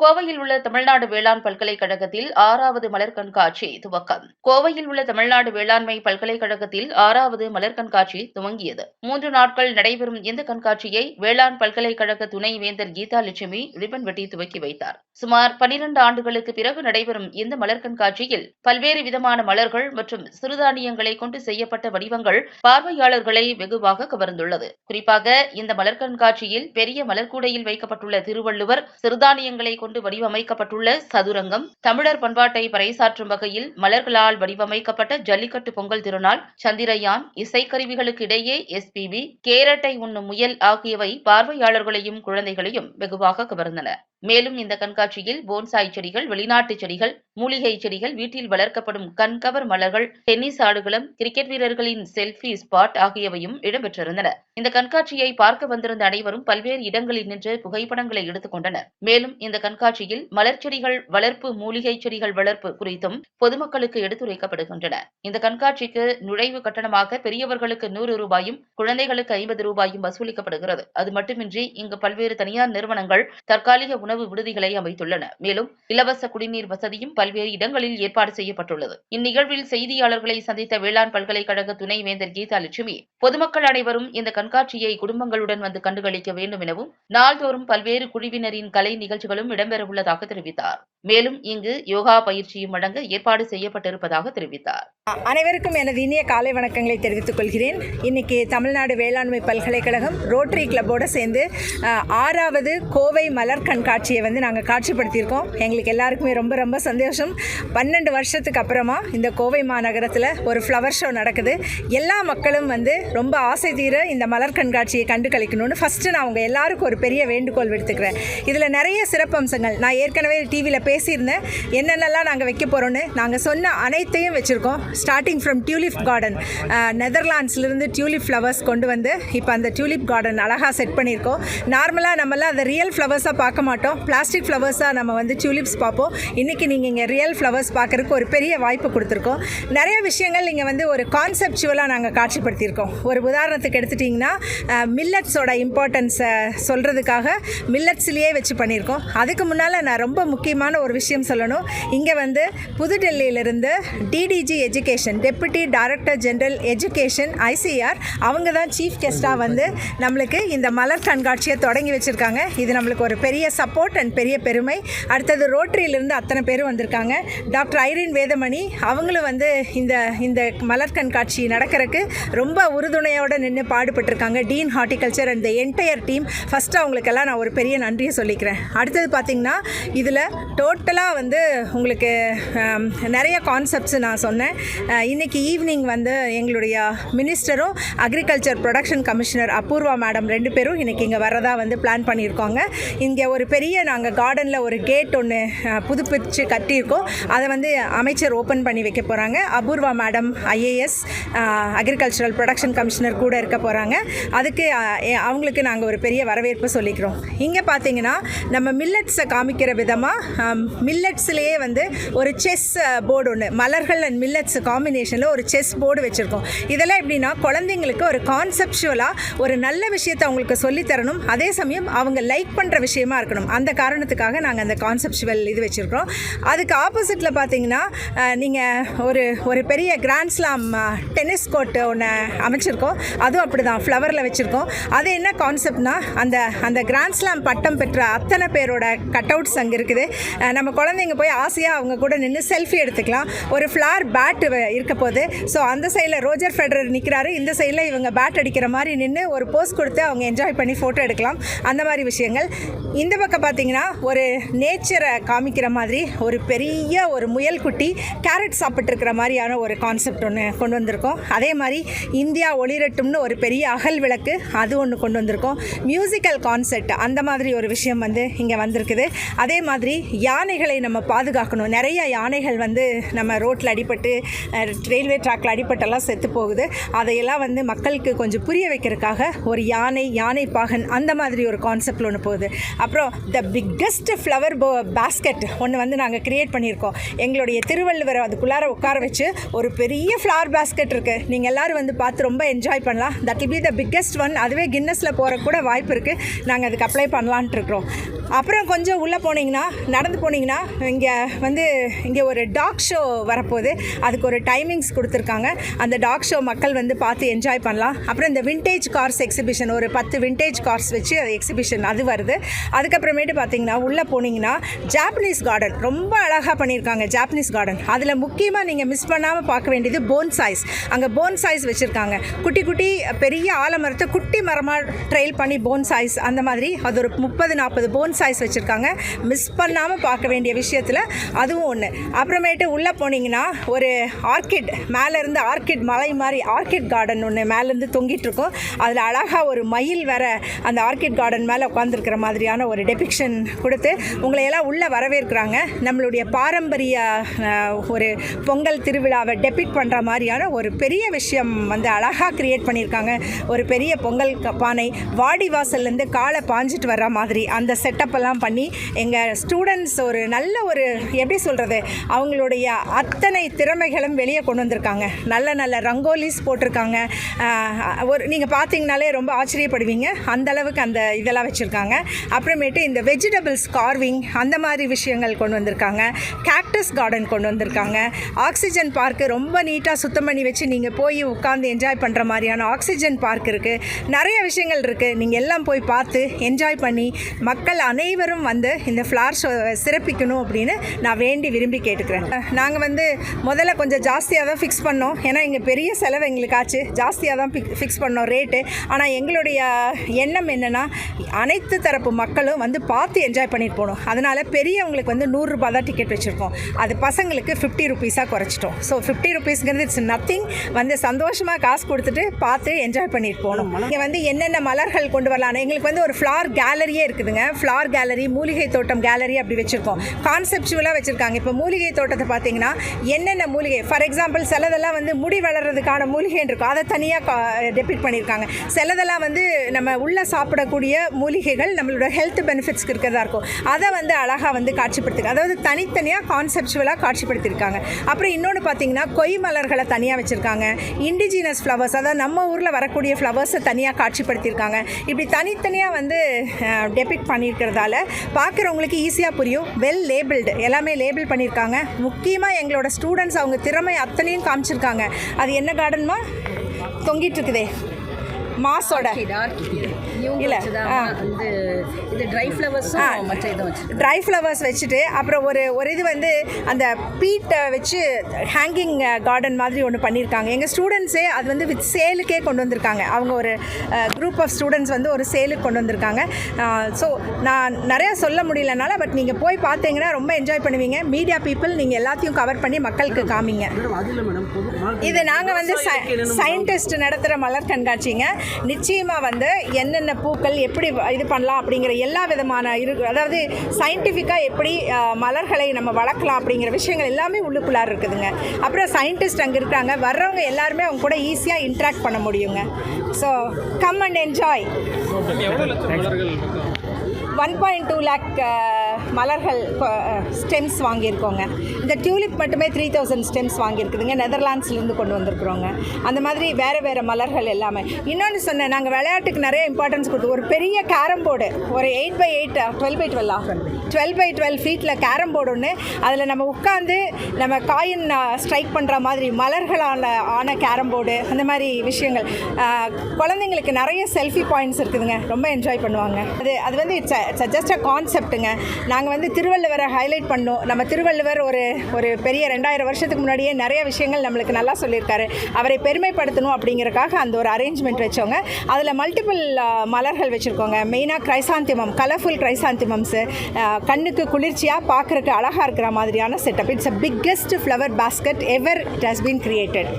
கோவையில் உள்ள தமிழ்நாடு வேளாண் பல்கலைக்கழகத்தில் ஆறாவது மலர் கண்காட்சி துவக்கம். கோவையில் உள்ள தமிழ்நாடு வேளாண்மை பல்கலைக்கழகத்தில் ஆறாவது மலர் கண்காட்சி துவங்கியது. மூன்று நாட்கள் நடைபெறும் இந்த கண்காட்சியை வேளாண் பல்கலைக்கழக துணை வேந்தர் கீதா லட்சுமி ரிப்பன் வெட்டி துவக்கி வைத்தார். சுமார் பனிரெண்டு ஆண்டுகளுக்கு பிறகு நடைபெறும் இந்த மலர் கண்காட்சியில் பல்வேறு விதமான மலர்கள் மற்றும் சிறுதானியங்களை கொண்டு செய்யப்பட்ட வடிவங்கள் பார்வையாளர்களை வெகுவாக கவர்ந்துள்ளது. குறிப்பாக இந்த மலர் கண்காட்சியில் பெரிய மலர்கூடையில் வைக்கப்பட்டுள்ள திருவள்ளுவர் சிறுதானியங்களை கொண்டு வடிவமைக்கப்பட்டுள்ள சதுரங்கம் தமிழர் பண்பாட்டை பறைசாற்றும் வகையில் மலர்களால் வடிவமைக்கப்பட்ட ஜல்லிக்கட்டு பொங்கல் திருநாள் சந்திரயான் இசைக்கருவிகளுக்கு இடையே எஸ்பிபி கேரட்டை உண்ணும் முயல் ஆகியவை பார்வையாளர்களையும் குழந்தைகளையும் வெகுவாக கவர்ந்தன. மேலும் இந்த கண்காட்சியில் போன்சாய் செடிகள் வெளிநாட்டு செடிகள் மூலிகை செடிகள் வீட்டில் வளர்க்கப்படும் கண்கவர் மலர்கள் டென்னிஸ் ஆடுகளம் கிரிக்கெட் வீரர்களின் செல்ஃபி ஸ்பாட் ஆகியவையும் இடம்பெற்றிருந்தன. இந்த கண்காட்சியை பார்க்க வந்திருந்த அனைவரும் பல்வேறு இடங்களில் நின்று புகைப்படங்களை எடுத்துக் கொண்டனர். மேலும் இந்த கண்காட்சியில் மலர் செடிகள் வளர்ப்பு மூலிகை செடிகள் வளர்ப்பு குறித்தும் பொதுமக்களுக்கு எடுத்துரைக்கப்படுகின்றன. இந்த கண்காட்சிக்கு நுழைவு கட்டணமாக பெரியவர்களுக்கு நூறு ரூபாயும் குழந்தைகளுக்கு ஐம்பது ரூபாயும் வசூலிக்கப்படுகிறது. அது மட்டுமின்றி இங்கு பல்வேறு தனியார் நிறுவனங்கள் தற்காலிக உணவு விடுதிகளை அமைத்துள்ளன. மேலும் இலவச குடிநீர் வசதியும் பல்வேறு இடங்களில் ஏற்பாடு செய்யப்பட்டுள்ளது. இந்நிகழ்வில் செய்தியாளர்களை சந்தித்த வேளாண் பல்கலைக்கழக துணை வேந்தர் கீதா லட்சுமி பொதுமக்கள் அனைவரும் இந்த கண்காட்சியை குடும்பங்களுடன் வந்து கண்டுகளிக்க வேண்டும் எனவும் நாள்தோறும் பல்வேறு குழுவினரின் கலை நிகழ்ச்சிகளும் இடம்பெறவுள்ளதாக தெரிவித்தார். மேலும் இங்கு யோகா பயிற்சியும் வழங்க ஏற்பாடு செய்யப்பட்டிருப்பதாக தெரிவித்தார். அனைவருக்கும் எனது இனிய காலை வணக்கங்களை தெரிவித்துக் கொள்கிறேன். இன்றைக்கி தமிழ்நாடு வேளாண்மை பல்கலைக்கழகம் ரோட்டரி கிளப்போடு சேர்ந்து ஆறாவது கோவை மலர் கண்காட்சியை வந்து நாங்கள் காட்சிப்படுத்தியிருக்கோம். எங்களுக்கு எல்லாருக்குமே ரொம்ப ரொம்ப சந்தோஷம். பன்னெண்டு வருஷத்துக்கு அப்புறமா இந்த கோவை மாநகரத்தில் ஒரு ஃப்ளவர் ஷோ நடக்குது. எல்லா மக்களும் வந்து ரொம்ப ஆசை தீர இந்த மலர் கண்காட்சியை கண்டு கழிக்கணும்னு ஃபஸ்ட்டு நான் உங்கள் எல்லாருக்கும் ஒரு பெரிய வேண்டுகோள் விடுத்துக்கிறேன். இதில் நிறைய சிறப்பம்சங்கள். நான் ஏற்கனவே டிவியில் பேசியிருந்தேன். என்னென்னலாம் நாங்கள் வைக்க போகிறோன்னு நாங்கள் சொன்ன அனைத்தையும் வச்சுருக்கோம். ஸ்டார்டிங் ஃப்ரம் டியூலிப் கார்டன் நெதர்லாண்ட்ஸ்லேருந்து டியூலிப் ஃப்ளவர்ஸ் கொண்டு வந்து இப்போ அந்த டியூலிப் கார்டன் அழகாக செட் பண்ணியிருக்கோம். நார்மலாக நம்மளாம் அதை ரியல் ஃப்ளவர்ஸாக பார்க்க மாட்டோம். பிளாஸ்டிக் ஃப்ளவர்ஸாக நம்ம வந்து டியூலிப்ஸ் பார்ப்போம். இன்றைக்கி நீங்கள் இங்கே ரியல் ஃப்ளவர்ஸ் பார்க்குறதுக்கு ஒரு பெரிய வாய்ப்பு கொடுத்துருக்கோம். நிறைய விஷயங்கள் இங்கே வந்து ஒரு கான்செப்டுவலாக நாங்கள் காட்சிப்படுத்தியிருக்கோம். ஒரு உதாரணத்துக்கு எடுத்துட்டிங்கன்னா மில்லட்ஸோட இம்பார்ட்டன்ஸை சொல்கிறதுக்காக மில்லட்ஸ்லேயே வச்சு பண்ணியிருக்கோம். அதுக்கு முன்னால் நான் ரொம்ப முக்கியமான ஒரு விஷயம் சொல்லணும். இங்கே வந்து புதுடெல்லியிலிருந்து DDG education deputy director general education ICR அவங்க தான் சீஃப் கெஸ்ட்டாக வந்து நம்மளுக்கு இந்த மலர் கண்காட்சியை தொடங்கி வச்சுருக்காங்க. இது நம்மளுக்கு ஒரு பெரிய சப்போர்ட் அண்ட் பெரிய பெருமை. அடுத்தது ரோட்டரியிலிருந்து அத்தனை பேரும் வந்திருக்காங்க. டாக்டர் ஐரின் வேதமணி அவங்களும் வந்து இந்த இந்த மலர் கண்காட்சி நடக்கிறதுக்கு ரொம்ப உறுதுணையோடு நின்று பாடுபட்டிருக்காங்க. Dean horticulture and the entire team first அவங்களுக்கெல்லாம் நான் ஒரு பெரிய நன்றியை சொல்லிக்கிறேன். அடுத்தது பார்த்திங்கன்னா இதில் டோட்டலாக வந்து உங்களுக்கு நிறைய கான்செப்ட்ஸ் நான் சொன்னேன். இன்றைக்கி ஈவினிங் வந்து எங்களுடைய மினிஸ்டரும் agriculture production commissioner Apoorva madam ரெண்டு பேரும் இன்றைக்கி இங்கே வரதா வந்து பிளான் பண்ணியிருக்கோங்க. இங்கே ஒரு பெரிய நாங்கள் கார்டனில் ஒரு கேட் ஒன்று புதுப்பிச்சு கட்டியிருக்கோம். அதை வந்து அமைச்சர் ஓப்பன் பண்ணி வைக்க போகிறாங்க Apoorva madam IAS agricultural production commissioner கூட இருக்க போகிறாங்க அதுக்கு அவங்களுக்கு நாங்கள் ஒரு பெரிய வரவேற்பு சொல்லிக்கிறோம். இங்கே பார்த்தீங்கன்னா நம்ம மில்லட்ஸை காமிக்கிற விதமாக மில்லட்ஸ்லேயே வந்து ஒரு செஸ் போர்டு ஒன்று மலர்கள் அண்ட் மில்லட்ஸ் காம்பினேஷனில் ஒரு செஸ் போர்டு வச்சுருக்கோம். இதெல்லாம் எப்படின்னா குழந்தைங்களுக்கு ஒரு கான்செப்டுவலாக ஒரு நல்ல விஷயத்தை அவங்களுக்கு சொல்லித் தரணும். அதே சமயம் அவங்க லைக் பண்ணுற விஷயமா இருக்கணும். அந்த காரணத்துக்காக நாங்கள் அந்த கான்செப்டுவல் இது வச்சுருக்கோம் அதுக்கு ஆப்போசிட்டில் பார்த்தீங்கன்னா நீங்கள் ஒரு ஒரு பெரிய கிராண்ட்ஸ்லாம் டென்னிஸ் கோர்ட்டு ஒன்று அமைச்சிருக்கோம். அதுவும் அப்படி தான் ஃப்ளவரில் வச்சுருக்கோம். அது என்ன கான்செப்ட்னா அந்த அந்த கிராண்ட்ஸ்லாம் பட்டம் பெற்ற அத்தனை பேரோட கட் அவுட்ஸ் அங்கே இருக்குது. நம்ம குழந்தைங்க போய் ஆசையாக அவங்க கூட நின்று செல்ஃபி எடுத்துக்கலாம். ஒரு ஃப்ளார் பேட்டு இருக்க போது ஸோ அந்த சைடில் ரோஜர் ஃபெடரர் நிற்கிறாரு இந்த சைடில் இவங்க பேட் அடிக்கிற மாதிரி நின்று ஒரு போஸ் கொடுத்து அவங்க என்ஜாய் பண்ணி ஃபோட்டோ எடுக்கலாம். அந்த மாதிரி விஷயங்கள். இந்த பக்கம் பார்த்தீங்கன்னா ஒரு நேச்சரை காமிக்கிற மாதிரி ஒரு பெரிய ஒரு முயல் குட்டி கேரட் சாப்பிட்ருக்கிற மாதிரியான ஒரு கான்செப்ட் ஒன்று கொண்டு வந்திருக்கோம். அதே மாதிரி இந்தியா ஒளிரட்டும்னு ஒரு பெரிய அகல் விளக்கு அது ஒன்று கொண்டு வந்திருக்கோம். மியூசிக்கல் கான்செப்ட் அந்த மாதிரி ஒரு விஷயம் வந்து இங்கே வந்திருக்குது. அதே மாதிரி யானைகளை நம்ம பாதுகாக்கணும். நிறைய யானைகள் வந்து நம்ம ரோட்டில் அடிபட்டு ரயில்வே ட்ராக்ல அடிப்பட்டெல்லாம் செத்து போகுது. அதையெல்லாம் வந்து மக்களுக்கு கொஞ்சம் புரிய வைக்கிறதுக்காக ஒரு யானை யானை பாகன் அந்த மாதிரி ஒரு கான்செப்டில் ஒன்று போகுது. அப்புறம் த பிக்கஸ்ட் ஃப்ளவர் போ பேஸ்கெட் ஒன்று வந்து நாங்கள் க்ரியேட் பண்ணியிருக்கோம். எங்களுடைய திருவள்ளுவரை அதுக்குள்ளார உட்கார வச்சு ஒரு பெரிய ஃப்ளவர் பேஸ்கெட் இருக்குது நீங்கள் எல்லோரும் வந்து பார்த்து ரொம்ப என்ஜாய் பண்ணலாம். That will be the biggest one அதுவே கின்னஸில் போகிற கூட வாய்ப்பு இருக்குது நாங்கள் அதுக்கு அப்ளை பண்ணலான்ட்டு இருக்கிறோம். அப்புறம் கொஞ்சம் உள்ளே போனீங்கன்னா நடந்து போனீங்கன்னா இங்கே வந்து இங்கே ஒரு டாக் ஷோ வரப்போகுது. அதுக்கு ஒரு டைமிங்ஸ் கொடுத்துருக்காங்க. அந்த டாக் ஷோ மக்கள் வந்து பார்த்து என்ஜாய் பண்ணலாம். அப்புறம் இந்த விண்டேஜ் கார்ஸ் எக்ஸிபிஷன் ஒரு பத்து விண்டேஜ் கார்ஸ் வச்சு அது எக்ஸிபிஷன் அது வருது. அதுக்கப்புறமேட்டு பார்த்தீங்கன்னா உள்ளே போனீங்கன்னா ஜாப்பனீஸ் கார்டன் ரொம்ப அழகாக பண்ணியிருக்காங்க ஜாப்பனீஸ் கார்டன் அதில் முக்கியமாக நீங்கள் மிஸ் பண்ணாமல் பார்க்க வேண்டியது போன் சைஸ் அங்கே போன் சைஸ் வச்சுருக்காங்க. குட்டி குட்டி பெரிய ஆலமரத்தை குட்டி மரமாக ட்ரெயில் பண்ணி போன் சைஸ் அந்த மாதிரி அது ஒரு முப்பது நாற்பது போன் சைஸ் வச்சுருக்காங்க. மிஸ் பண்ணாமல் பார்க்க வேண்டிய விஷயத்தில் அதுவும் ஒன்று அப்புறமேட்டு உள்ளே போனீங்கன்னா ஒரு ஆர்கிட் மேலேருந்து ஆர்கிட் மலை மாதிரி ஆர்கிட் கார்டன் ஒன்று மேலேருந்து தொங்கிட்டுருக்கோம். அதில் அழகாக ஒரு மயில் வர அந்த ஆர்கிட் கார்டன் மேலே உட்காந்துருக்கிற மாதிரியான ஒரு டெபிக்ஷன் கொடுத்து உங்களை எல்லாம் உள்ளே வரவேற்கிறாங்க. நம்மளுடைய பாரம்பரிய ஒரு பொங்கல் திருவிழாவை டெபிக் பண்ணுற மாதிரியான ஒரு பெரிய விஷயம் வந்து அழகாக க்ரியேட் பண்ணியிருக்காங்க. ஒரு பெரிய பொங்கல் க- பானை வாடி வாசல்லேருந்து காலை பாஞ்சிட்டு வர்ற மாதிரி அந்த செட்டப் எல்லாம் பண்ணி எங்கள் ஸ்டூடெண்ட்ஸ் ஒரு நல்ல ஒரு எப்படி சொல்கிறது அவங்களுடைய அத்தனை திறமைகளும் வெளியே கொண்டு வந்திருக்காங்க. நல்ல நல்ல ரங்கோலிஸ் போட்டிருக்காங்க. ஒரு நீங்கள் பார்த்தீங்கனாலே ரொம்ப ஆச்சரியப்படுவீங்க. அந்த அளவுக்கு அந்த இதெல்லாம் வச்சுருக்காங்க. அப்புறமேட்டு இந்த வெஜிடபிள்ஸ் கார்விங் அந்த மாதிரி விஷயங்கள் கொண்டு வந்திருக்காங்க. கேக்டஸ் கார்டன் கொண்டு வந்திருக்காங்க. ஆக்சிஜன் பார்க்கு ரொம்ப நீட்டாக சுத்தம் பண்ணி வச்சு நீங்கள் போய் உட்காந்து என்ஜாய் பண்ணுற மாதிரியான ஆக்சிஜன் பார்க் இருக்குது நிறைய விஷயங்கள் இருக்குது நீங்கள் எல்லாம் போய் பார்த்து என்ஜாய் பண்ணி மக்கள் அனைவரும் வந்து இந்த ஃப்ளார் ஷோ சிறப்பிக்கணும் அப்படின்னு நான் வேண்டி விரும்பி கேட்டுக்கிறேன். நாங்கள் வந்து முதல்ல கொஞ்சம் ஜாஸ்தியாக தான் ஃபிக்ஸ் பண்ணோம். ஏன்னா இங்கே பெரிய செலவு எங்களுக்கு ஆச்சு. ஜாஸ்தியாக தான் ஃபிக்ஸ் பண்ணோம் ரேட்டு ஆனால் எங்களுடைய எண்ணம் என்னென்னா அனைத்து தரப்பு மக்களும் வந்து பார்த்து என்ஜாய் பண்ணிட்டு போகணும். அதனால் பெரியவங்களுக்கு வந்து நூறுரூபா தான் டிக்கெட் வச்சுருக்கோம். அது பசங்களுக்கு ஃபிஃப்டி ருபீஸாக குறைச்சிட்டோம். ஸோ ஃபிஃப்டி ருபீஸ்ங்கிறது இட்ஸ் நத்திங் வந்து சந்தோஷமாக காசு கொடுத்துட்டு பார்த்து என்ஜாய் பண்ணிட்டு போகணும். இங்கே வந்து என்னென்ன மலர்கள் கொண்டு வரலாம்? எங்களுக்கு வந்து ஒரு ஃப்ளார் கேலரியே இருக்குதுங்க. ஃப்ளார் கேலரி மூலிகை தோட்டம் கேலரி அப்படி வச்சுருக்கோம். கான்செப்டுவலாக வச்சுருக்காங்க. இப்போ மூலிகை தோட்டத்தை பார்த்தீங்கன்னா என்னென்ன மூலிகை ஃபார் எக்ஸாம்பிள் சிலதெல்லாம் வந்து முடி வளர்கிறதுக்கான மூலிகைன்னு இருக்கும். அதை தனியாக டெபிட் பண்ணியிருக்காங்க. சிலதெல்லாம் வந்து நம்ம உள்ளே சாப்பிடக்கூடிய மூலிகைகள் நம்மளோட ஹெல்த் பெனிஃபிட்ஸ்க்கு இருக்கிறதா இருக்கும். அதை வந்து அழகாக வந்து காட்சிப்படுத்திருக்கு அதாவது தனித்தனியாக கான்செப்டுவலாக காட்சிப்படுத்தியிருக்காங்க. அப்புறம் இன்னொன்று பார்த்தீங்கன்னா கொய் மலர்களை தனியாக வச்சுருக்காங்க. இண்டிஜினஸ் ஃப்ளவர்ஸ் அதாவது நம்ம ஊரில் வரக்கூடிய ஃப்ளவர்ஸை தனியாக காட்சிப்படுத்தியிருக்காங்க. இப்படி தனித்தனியாக வந்து டெபிட் பண்ணியிருக்கிறதால பார்க்குறவங்களுக்கு ஈஸியாக புரியும். வெல் லேபிள்டு எல்லாமே லேபிள் பண்ணியிருக்காங்க. முக்கியமாக எங்களோட ஸ்டூடெண்ட்ஸ் அவங்க திறமை அத்தனையும் காமிச்சிருக்காங்க. அது என்ன கார்டன்மா தொங்கிட்டு இருக்குதே. மாஸோட இல்ல, இது ட்ரை வச்சு ட்ரை ஃப்ளவர்ஸ் வச்சுட்டு அப்புறம் ஒரு ஒரு இது வந்து அந்த பீட்டை வச்சு ஹேங்கிங் கார்டன் மாதிரி ஒன்று பண்ணியிருக்காங்க எங்கள் ஸ்டூடெண்ட்ஸே அது வந்து வித் சேலுக்கே கொண்டு வந்திருக்காங்க. அவங்க ஒரு குரூப் ஆஃப் ஸ்டூடெண்ட்ஸ் வந்து ஒரு சேலுக்கு கொண்டு வந்திருக்காங்க. ஸோ நான் நிறையா சொல்ல முடியலனால பட் நீங்கள் போய் பார்த்தீங்கன்னா ரொம்ப என்ஜாய் பண்ணுவீங்க. மீடியா பீப்புள் நீங்கள் எல்லாத்தையும் கவர் பண்ணி மக்களுக்கு காமிங்க. இது நாங்கள் வந்து சயின்டிஸ்ட் நடத்துகிற மலர் கண்காட்சிங்க. நிச்சயமாக வந்து என்னென்ன பூக்கள் எப்படி இது பண்ணலாம் அப்படிங்கிற எல்லா விதமான இரு அதாவது சயின்டிஃபிக்காக எப்படி மலர்களை நம்ம வளர்க்கலாம் அப்படிங்கிற விஷயங்கள் எல்லாமே உள்ளுக்குள்ளார இருக்குதுங்க. அப்புறம் சயின்டிஸ்ட் அங்கே இருக்காங்க. வர்றவங்க எல்லாருமே அவங்க கூட ஈஸியாக இன்ட்ராக்ட் பண்ண முடியுங்க. So come and enjoy one point two lakh மலர்கள் ஸ்டெம்ஸ் வாங்கியிருக்கோங்க. இந்த டியூலிப் மட்டுமே த்ரீ தௌசண்ட் ஸ்டெம்ஸ் வாங்கியிருக்குதுங்க. நெதர்லாண்ட்ஸ்லேருந்து கொண்டு வந்திருக்கிறோங்க. அந்த மாதிரி வேறு வேறு மலர்கள் எல்லாமே. இன்னொன்று சொன்னேன் நாங்கள் விளையாட்டுக்கு நிறைய இம்பார்ட்டன்ஸ் கொடுத்து ஒரு பெரிய கேரம் போர்டு ஒரு eight by eight twelve by டுவெல்லா twelve by twelve ஃபீட்டில் கேரம் போர்டு ஒன்று அதில் நம்ம உட்காந்து நம்ம காயின் ஸ்ட்ரைக் பண்ணுற மாதிரி மலர்களால் ஆன கேரம் போர்டு அந்த மாதிரி விஷயங்கள். குழந்தைங்களுக்கு நிறைய செல்ஃபி பாயிண்ட்ஸ் இருக்குதுங்க. ரொம்ப என்ஜாய் பண்ணுவாங்க. அது அது வந்து இட்ஸ் இட்ஸ் ஜஸ்ட் அ கான்செப்ட்டுங்க நாங்கள் வந்து திருவள்ளுவரை ஹைலைட் பண்ணோம். நம்ம திருவள்ளுவர் ஒரு ஒரு பெரிய ரெண்டாயிரம் வருஷத்துக்கு முன்னாடியே நிறைய விஷயங்கள் நம்மளுக்கு நல்லா சொல்லியிருக்காரு. அவரை பெருமைப்படுத்தணும் அப்படிங்கிறக்காக அந்த ஒரு அரேஞ்ச்மெண்ட் வச்சோங்க அதில் மல்டிபிள் மலர்கள் வச்சுருக்கோங்க. மெயினாக கிரைசாந்திமம் கலர்ஃபுல் கிரைசாந்திமம்ஸு கண்ணுக்கு குளிர்ச்சியாக பார்க்குறக்கு அழகாக இருக்கிற மாதிரியான setup it's a biggest flower basket ever it has been created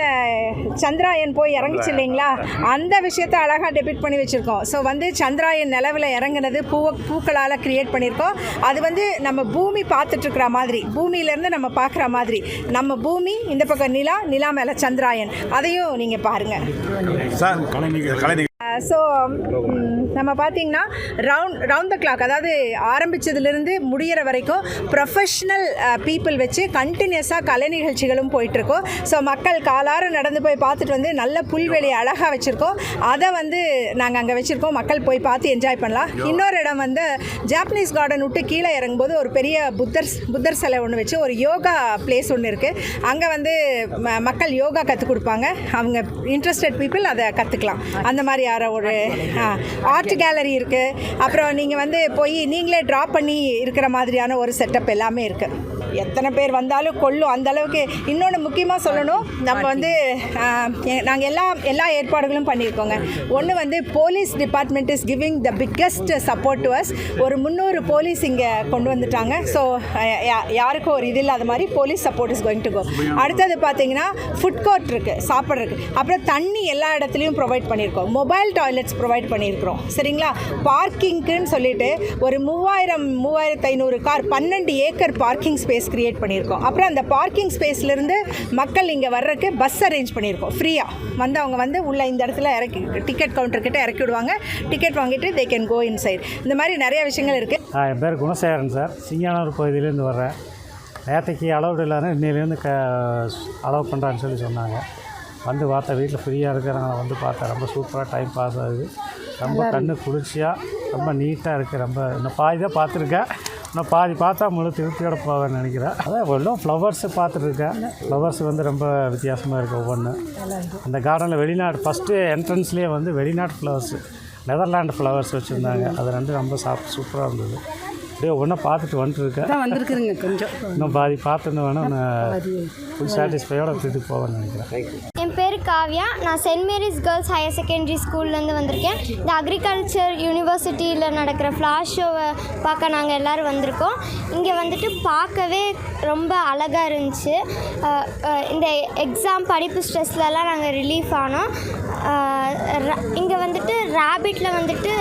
Chandrayaan Chandrayaan போய் இறங்குச்சு இல்லைங்களா? அந்த விஷயத்தை அழகாக டெபிட் பண்ணி வச்சுருக்கோம். ஸோ வந்து சந்திராயன் நிலவில் இறங்குனது பூ பூக்களால் க்ரியேட் பண்ணியிருக்கோம். அது வந்து நம்ம பூமி பார்த்துட்ருக்குற மாதிரி பூமியிலேருந்து நம்ம பார்க்குற மாதிரி. நம்ம பூமி இந்த பக்கம் நிலா நிலா மேலே சந்திராயன். அதையும் நீங்கள் பாருங்கள் சார் கலை ஸோ நம்ம பார்த்தீங்கன்னா ரவுண்ட் ரவுண்ட் த கிளாக் அதாவது ஆரம்பித்ததுலேருந்து முடியிற வரைக்கும் ப்ரொஃபஷ்னல் பீப்புள் வச்சு கண்டினியூஸாக கலை நிகழ்ச்சிகளும் போயிட்டுருக்கோம். ஸோ மக்கள் காலார நடந்து போய் பார்த்துட்டு வந்து நல்ல புல்வெளி அழகாக வச்சுருக்கோம். அதை வந்து நாங்கள் அங்கே வச்சுருக்கோம். மக்கள் போய் பார்த்து என்ஜாய் பண்ணலாம். இன்னொரு இடம் வந்து ஜாப்பனீஸ் கார்டன் விட்டு கீழே இறங்கும்போது ஒரு பெரிய புத்தர் புத்தர் சிலை ஒன்று வச்சு ஒரு யோகா பிளேஸ் ஒன்று இருக்குது அங்கே வந்து மக்கள் யோகா கற்றுக் கொடுப்பாங்க. அவங்க இன்ட்ரெஸ்டட் பீப்புள் அதை கற்றுக்கலாம் அந்த மாதிரி யாரோ ஒரு ஆர்ட் கேலரி இருக்குது அப்புறம் நீங்கள் வந்து போய் நீங்களே ட்ரா பண்ணி இருக்கிற மாதிரியான ஒரு செட்டப் எல்லாமே இருக்குது எத்தனை பேர் வந்தாலும் கொள்ளும். அந்த அளவுக்கு இன்னொன்று முக்கியமாக சொல்லணும். நம்ம வந்து நாங்கள் எல்லா எல்லா ஏற்பாடுகளும் பண்ணியிருக்கோங்க. ஒன்று வந்து police department is giving the biggest support to us ஒரு முந்நூறு போலீஸ் இங்கே கொண்டு வந்துட்டாங்க. ஸோ யாருக்கும் ஒரு இது இல்லாத மாதிரி police support is going to go அடுத்தது பார்த்தீங்கன்னா ஃபுட் கோர்ட் இருக்குது சாப்பிட்றதுக்கு அப்புறம் தண்ணி எல்லா இடத்துலையும் ப்ரொவைட் பண்ணியிருக்கோம். மொபைல் டாய்லெட்ஸ் ப்ரொவைட் பண்ணியிருக்கிறோம். சரிங்களா? பார்க்கிங்க்குன்னு சொல்லிட்டு ஒரு மூவாயிரம் மூவாயிரத்து ஐநூறு கார் பன்னெண்டு ஏக்கர் பார்க்கிங் ஸ்பேஸ் கிரியேட் பண்ணியிருக்கோம். அப்புறம் அந்த பார்க்கிங் ஸ்பேஸ்லேருந்து மக்கள் இங்கே வர்றதுக்கு பஸ் அரேஞ்ச் பண்ணியிருக்கோம். ஃப்ரீயாக வந்து அவங்க வந்து உள்ள இந்த இடத்துல இறக்கி டிக்கெட் கவுண்டர் கிட்ட இறக்கி விடுவாங்க. டிக்கெட் வாங்கிட்டு தே கேன் கோ இன்சைட் இந்த மாதிரி நிறைய விஷயங்கள் இருக்குது ஆ, என் பேர் குணசேகரன் சார். சிங்கானூர் பகுதியிலேருந்து வர்றேன். நேற்றுக்கு அளவு இல்லாமல் இன்னிலேருந்து க அளவு பண்ணுறான்னு சொல்லி சொன்னாங்க. வந்து பார்த்தா வீட்டில் ஃப்ரீயாக இருக்கிறனால வந்து பார்த்தேன் ரொம்ப சூப்பராக டைம் பாஸ் ஆகுது. ரொம்ப கண்ணு குளிர்ச்சியாக ரொம்ப நீட்டாக இருக்குது ரொம்ப இன்னும் பாதி தான் பார்த்துருக்கேன். இன்னும் பாதி பார்த்தா முழு திருப்தியோட போவேன்னு நினைக்கிறேன். அதான் எல்லாம் ஃப்ளவர்ஸு பார்த்துட்ருக்கேன் ஃப்ளவர்ஸ் வந்து ரொம்ப வித்தியாசமாக இருக்குது ஒவ்வொன்று அந்த கார்டனில் வெளிநாடு ஃபஸ்ட்டு என்ட்ரன்ஸ்லேயே வந்து வெளிநாட்டு ஃப்ளவர்ஸு நெதர்லாண்டு ஃப்ளவர்ஸ் வச்சுருந்தாங்க. அது ரெண்டும் ரொம்ப சாப்பிட்டு சூப்பராக இருந்தது. அப்படியே ஒன்றா பார்த்துட்டு வந்துட்டுருக்கேன் தான் வந்திருக்குதுங்க கொஞ்சம். இன்னும் பாதி பார்த்துன்னு வேணும் நான் ஃபுல் சாட்டிஸ்ஃபையோட வீட்டுக்கு போவேன்னு நினைக்கிறேன். காவ்யா. நான் saint Mary's girls higher secondary ஸ்கூல்லேருந்து வந்திருக்கேன். இந்த அக்ரிகல்ச்சர் யூனிவர்சிட்டியில் நடக்கிற ஃப்ளாஷ் ஷோவை பார்க்க நாங்கள் எல்லோரும் வந்திருக்கோம். இங்கே வந்துட்டு பார்க்கவே ரொம்ப அழகாக இருந்துச்சு. இந்த எக்ஸாம் படிப்பு ஸ்ட்ரெஸ்லலாம் நாங்கள் ரிலீஃப் ஆனோம். இங்கே வந்துட்டு ரேபிட்டில் வந்துட்டு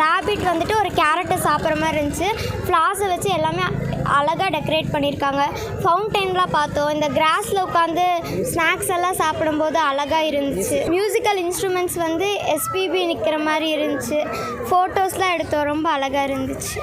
ரேபிட் வந்துட்டு ஒரு கேரட்டை சாப்பிட்ற மாதிரி இருந்துச்சு. ஃப்ளார்ஸை வச்சு எல்லாமே அழகாக டெக்கரேட் பண்ணியிருக்காங்க. ஃபவுண்டெயின்லாம் பார்த்தோம். இந்த கிராஸில் உட்காந்து ஸ்நாக்ஸ் எல்லாம் சாப்பிடும்போது அழகாக இருந்துச்சு. மியூசிக்கல் இன்ஸ்ட்ருமெண்ட்ஸ் வந்து எஸ்பிபி நிற்கிற மாதிரி இருந்துச்சு. ஃபோட்டோஸ்லாம் எடுத்தோம். ரொம்ப அழகாக இருந்துச்சு.